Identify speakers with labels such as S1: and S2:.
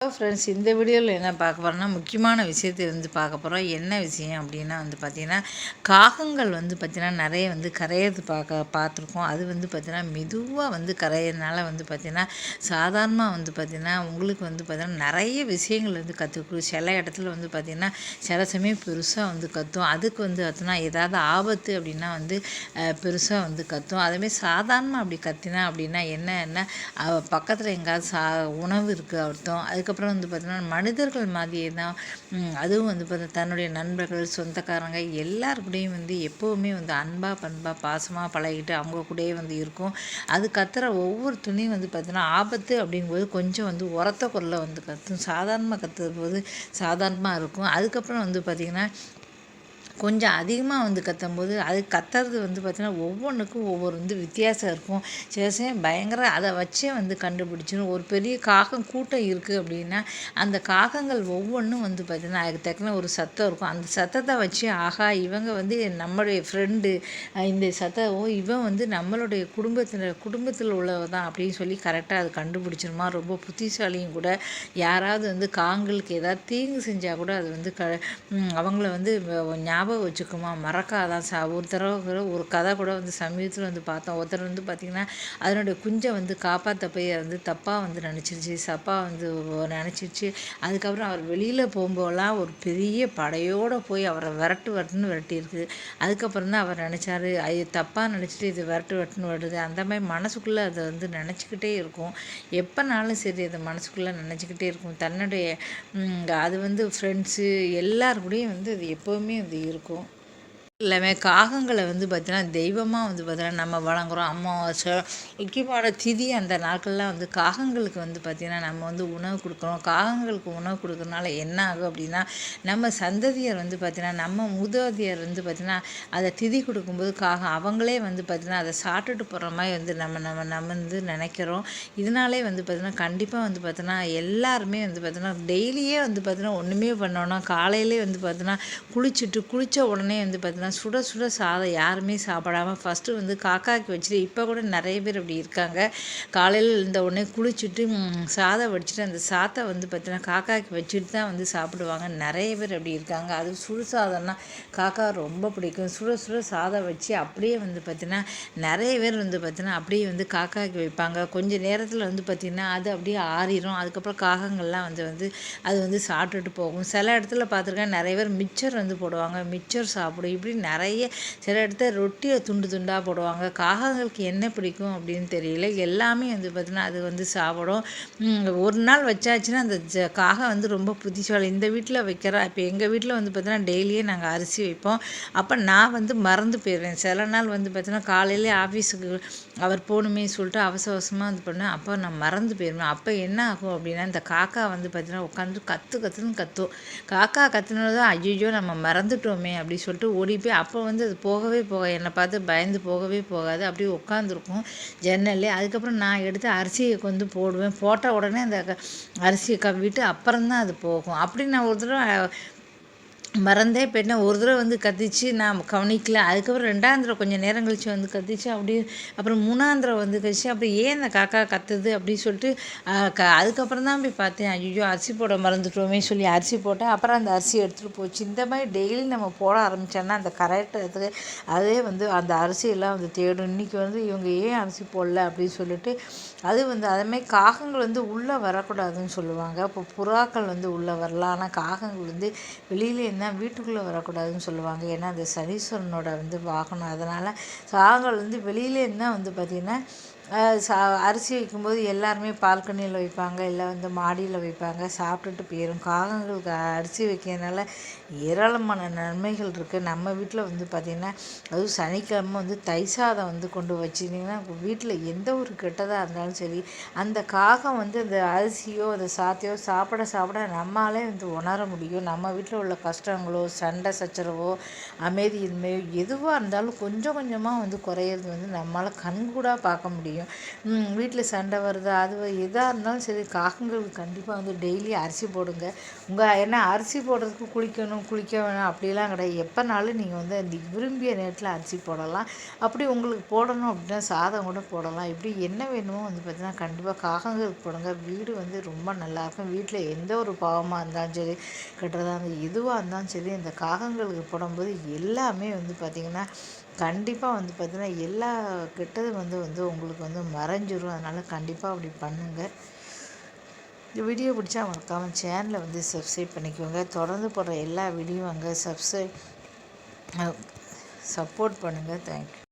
S1: Hello friends இந்த வீடியோவில் என்ன பார்க்க போகிறோம்னா முக்கியமான விஷயத்தை வந்து பார்க்க போகிறோம் என்ன விஷயம் அப்படின்னா வந்து பார்த்திங்கன்னா காகங்கள் வந்து பார்த்திங்கன்னா நிறைய வந்து கரையிறது பார்க்க பார்த்துருக்கோம். அது வந்து பார்த்திங்கன்னா மெதுவாக வந்து கரையிறதுனால வந்து பார்த்திங்கன்னா சாதாரணமாக வந்து பார்த்திங்கன்னா உங்களுக்கு வந்து பார்த்திங்கன்னா நிறைய விஷயங்கள் வந்து கற்றுக்கும் சில இடத்துல வந்து பார்த்திங்கன்னா சில சமயம் பெருசாக வந்து கத்தும். அதுக்கு வந்து பார்த்தோன்னா ஏதாவது ஆபத்து அப்படின்னா வந்து பெருசாக வந்து கத்தும். அதுமாரி சாதாரணமாக அப்படி கத்தினா அப்படின்னா என்ன என்ன பக்கத்தில் எங்கேயாவது சா உணவு இருக்குது அர்த்தம். அது அதுக்கப்புறம் வந்து பார்த்திங்கன்னா மனிதர்கள் மாதிரியே தான் அதுவும் வந்து பார்த்தா தன்னுடைய நண்பர்கள் சொந்தக்காரங்க எல்லாருக்கூடையும் வந்து எப்போவுமே வந்து அன்பாக பண்பாக பாசமாக பழகிட்டு அவங்க கூடயே வந்து இருக்கும். அது கத்துற ஒவ்வொரு துணியும் வந்து பார்த்திங்கன்னா ஆபத்து அப்படிங்கும்போது கொஞ்சம் வந்து உரத்த குரலில் வந்து கத்தும். சாதாரணமாக கத்துற போது சாதாரணமாக இருக்கும். அதுக்கப்புறம் வந்து பார்த்திங்கன்னா கொஞ்சம் அதிகமாக வந்து கத்தும்போது அது கத்துறது வந்து பார்த்திங்கன்னா ஒவ்வொன்றுக்கும் ஒவ்வொரு வந்து வித்தியாசம் இருக்கும். சில சமயம் பயங்கர அதை வச்சே வந்து கண்டுபிடிச்சிடும் ஒரு பெரிய காகம் கூட்டம் இருக்குது அப்படின்னா அந்த காகங்கள் ஒவ்வொன்றும் வந்து பார்த்திங்கன்னா அதுக்கு தக்கன ஒரு சத்தம் இருக்கும். அந்த சத்தத்தை வச்சு ஆகா இவங்க வந்து நம்மளுடைய ஃப்ரெண்டு இந்த சத்தம் இவன் வந்து நம்மளுடைய குடும்பத்தில் குடும்பத்தில் உள்ளவ தான் அப்படின்னு சொல்லி கரெக்டாக அது கண்டுபிடிச்சிருமா? ரொம்ப புத்திசாலியும் கூட. யாராவது வந்து காங்களுக்கு ஏதாவது தீங்கு செஞ்சால் கூட அது வந்து க அவங்கள வந்து ஞாபகம் ஞாபகம் வச்சுக்குமா? மறக்காதான் சா ஒரு தடவை ஒரு கதை கூட வந்து சமீபத்தில் வந்து பார்த்தோம். ஒருத்தர் வந்து பார்த்திங்கன்னா அதனுடைய குஞ்சை வந்து காப்பாற்ற போய் வந்து தப்பாக வந்து நினச்சிருச்சு. சப்பாக வந்து நினச்சிருச்சு. அதுக்கப்புறம் அவர் வெளியில் போகும்போதெல்லாம் ஒரு பெரிய படையோடு போய் அவரை விரட்டு வரட்டுன்னு விரட்டியிருக்கு. அதுக்கப்புறம் தான் அவர் நினச்சாரு ஐயோ தப்பாக நினச்சிட்டு இது விரட்டு வரட்டுன்னு வருது அந்த மாதிரி மனசுக்குள்ளே அதை வந்து நினச்சிக்கிட்டே இருக்கும். எப்போனாலும் சரி அதை மனசுக்குள்ளே நினச்சிக்கிட்டே இருக்கும். தன்னுடைய அது வந்து ஃப்ரெண்ட்ஸு எல்லாருக்கூடையும் வந்து அது எப்போவுமே அது இருக்கும் இருக்கும் எல்லாமே காகங்களை வந்து பார்த்திங்கன்னா தெய்வமாக வந்து பார்த்திங்கன்னா நம்ம வழங்குகிறோம் அமாவாசை முக்கியமான திதி அந்த நாட்கள்லாம் வந்து காகங்களுக்கு வந்து பார்த்திங்கன்னா நம்ம வந்து உணவு கொடுக்குறோம் காகங்களுக்கு உணவு கொடுக்குறதுனால என்ன ஆகும் அப்படின்னா நம்ம சந்ததியர் வந்து பார்த்திங்கன்னா நம்ம முததியர் வந்து பார்த்திங்கன்னா அதை திதி கொடுக்கும்போது காகம் அவங்களே வந்து பார்த்திங்கன்னா அதை சாப்பிட்டுட்டு போகிற மாதிரி வந்து நம்ம நம்ம நம்ம வந்து நினைக்கிறோம் இதனாலே வந்து பார்த்திங்கன்னா கண்டிப்பாக வந்து பார்த்திங்கன்னா எல்லாருமே வந்து பார்த்திங்கன்னா டெய்லியே வந்து பார்த்திங்கன்னா ஒன்றுமே பண்ணோன்னா காலையிலே வந்து பார்த்திங்கன்னா குளிச்சுட்டு குளித்த உடனே வந்து பார்த்திங்கன்னா பார்த்தீங்கன்னா சுட சுட சாதம் யாருமே சாப்பிடாமல் ஃபஸ்ட்டு வந்து காக்காக்கு வச்சுட்டு இப்போ கூட நிறைய பேர் அப்படி இருக்காங்க. காலையில் இருந்த உடனே குளிச்சுட்டு சாதம் வடிச்சிட்டு அந்த சாத்தை வந்து பார்த்தீங்கன்னா காக்காக்கு வச்சுட்டு தான் வந்து சாப்பிடுவாங்க. நிறைய பேர் அப்படி இருக்காங்க. அது சுடு சாதம்னா காக்கா ரொம்ப பிடிக்கும். சுட சுட சாதம் வச்சு அப்படியே வந்து பார்த்திங்கன்னா நிறைய பேர் வந்து பார்த்திங்கன்னா அப்படியே வந்து காக்காக்கு வைப்பாங்க. கொஞ்சம் நேரத்தில் வந்து பார்த்திங்கன்னா அது அப்படியே ஆறிடும் அதுக்கப்புறம் காகங்கள்லாம் வந்து வந்து அது வந்து சாப்பிட்டுட்டு போகும். சில இடத்துல பார்த்துருக்கேன் நிறைய பேர் மிச்சர் வந்து போடுவாங்க. மிச்சர் சாப்பிடும். இப்படி நிறைய சில இடத்துல ரொட்டியை துண்டு துண்டாக போடுவாங்க. காகங்களுக்கு என்ன பிடிக்கும் அப்படின்னு தெரியல. எல்லாமே வந்து பார்த்திங்கன்னா அது வந்து சாப்பிடும். ஒரு நாள் வச்சாச்சுன்னா அந்த ஜ காகம் வந்து ரொம்ப புத்திசாலி. இந்த வீட்டில் வைக்கிற இப்போ எங்கள் வீட்டில் வந்து பார்த்திங்கன்னா டெய்லியே நாங்கள் அரிசி வைப்போம். அப்போ நான் வந்து மறந்து போயிடுவேன். சில நாள் வந்து பார்த்திங்கன்னா காலையிலே ஆஃபீஸுக்கு அவர் போகணுமே சொல்லிட்டு அவசர அவசரமாக வந்து பண்ணேன் அப்போ நான் மறந்து போயிடுவேன். அப்போ என்ன ஆகும் அப்படின்னா இந்த காக்கா வந்து பார்த்திங்கன்னா உட்காந்து கற்று கற்றுன்னு கத்தும். காக்கா கத்துனது ஐயோ நம்ம மறந்துட்டோமே அப்படின்னு சொல்லிட்டு ஓடி திருப்பி அப்போ வந்து அது போகவே போக என்னை பார்த்து பயந்து போகவே போகாது. அப்படியே உட்காந்துருக்கும் ஜன்னல்லே. அதுக்கப்புறம் நான் எடுத்து அரிசியை வந்து போடுவேன். போட்ட உடனே அந்த அரிசியை கவிட்டு அப்புறம் தான் அது போகும். அப்படி நான் ஒரு தடவை மறந்தே போயிட்டேன். ஒரு தடவை வந்து கத்திச்சு நான் கவனிக்கல. அதுக்கப்புறம் ரெண்டாம் தடவை கொஞ்சம் நேரம் கழித்து வந்து கத்திச்சு அப்படியே அப்புறம் மூணாம் தடவை வந்து கழிச்சு அப்புறம் ஏன் அந்த காக்கா கத்துது அப்படின்னு சொல்லிட்டு க அதுக்கப்புறம் தான் போய் பார்த்தேன். ஐயோ அரிசி போட மறந்துட்டோமே சொல்லி அரிசி போட்டேன். அப்புறம் அந்த அரிசி எடுத்துகிட்டு போச்சு. இந்த மாதிரி டெய்லி நம்ம போட ஆரம்பித்தோன்னா அந்த கரெக்டாக அதே வந்து அந்த அரிசியெல்லாம் வந்து தேடும். இன்றைக்கி வந்து இவங்க ஏன் அரிசி போடல அப்படின்னு சொல்லிட்டு அது வந்து அதேமாதிரி காகங்கள் வந்து உள்ளே வரக்கூடாதுன்னு சொல்லுவாங்க. இப்போ புறாக்கள் வந்து உள்ளே வரலாம். ஆனால் காகங்கள் வந்து வெளியில இருந்தால் வீட்டுக்குள்ளே வரக்கூடாதுன்னு சொல்லுவாங்க. ஏன்னா அது சனீஸ்வரனோட வந்து வாகனம். அதனால் சாகல் வந்து வெளியிலேருந்து இருந்தால் வந்து பார்த்திங்கன்னா அரிசி வைக்கும்போது எல்லாருமே பால்கனியில் வைப்பாங்க இல்லை வந்து மாடியில் வைப்பாங்க. சாப்பிட்டுட்டு போயிடும் காகங்களுக்கு அரிசி வைக்கிறதுனால ஏராளமான நன்மைகள் இருக்குது நம்ம வீட்டில் வந்து பார்த்திங்கன்னா அதுவும் சனிக்கிழமை வந்து தை சாதம் வந்து கொண்டு வச்சிட்டிங்கன்னா வீட்டில் எந்த ஒரு கெட்டதாக இருந்தாலும் சரி அந்த காகம் வந்து அந்த அரிசியோ அந்த சாத்தையோ சாப்பிட சாப்பிட நம்மளாலே வந்து உணர முடியும். நம்ம வீட்டில் உள்ள கஷ்டங்களோ சண்டை சச்சரவோ அமைதியின்மையோ எதுவாக இருந்தாலும் கொஞ்சம் கொஞ்சமாக வந்து குறையிறது வந்து நம்மளால் கண்கூடாக பார்க்க முடியும். முடியும் வீட்டில் சண்டை வருது அது எதாக இருந்தாலும் சரி காகங்களுக்கு கண்டிப்பாக வந்து டெய்லி அரிசி போடுங்க. உங்கள் என்ன அரிசி போடுறதுக்கு குளிக்கணும் குளிக்க வேணும் அப்படிலாம் கிடையாது. எப்போனாலும் நீங்கள் வந்து அந்த விரும்பிய நேரத்தில் அரிசி போடலாம். அப்படி உங்களுக்கு போடணும் அப்படின்னா சாதம் கூட போடலாம். இப்படி என்ன வேணுமோ வந்து பார்த்தீங்கன்னா கண்டிப்பாக காகங்களுக்கு போடுங்க. வீடு வந்து ரொம்ப நல்லாயிருக்கும் வீட்டில் எந்த ஒரு பாவமாக இருந்தாலும் சரி கட்டுறதா இருந்தால் எதுவாக இருந்தாலும் சரி இந்த காகங்களுக்கு போடும்போது எல்லாமே வந்து பார்த்திங்கன்னா கண்டிப்பாக வந்து பார்த்திங்கன்னா எல்லா கெட்டதும் வந்து வந்து உங்களுக்கு வந்து மறைஞ்சிரும். அதனால் கண்டிப்பாக அப்படி பண்ணுங்கள் இந்த வீடியோ பிடிச்சா மறக்காமல் சேனலை வந்து சப்ஸ்கிரைப் பண்ணிக்கோங்க. தொடர்ந்து போடுற எல்லா வீடியோ அங்கே சப்ஸ்கிரைப் சப்போர்ட் பண்ணுங்கள் தேங்க்யூ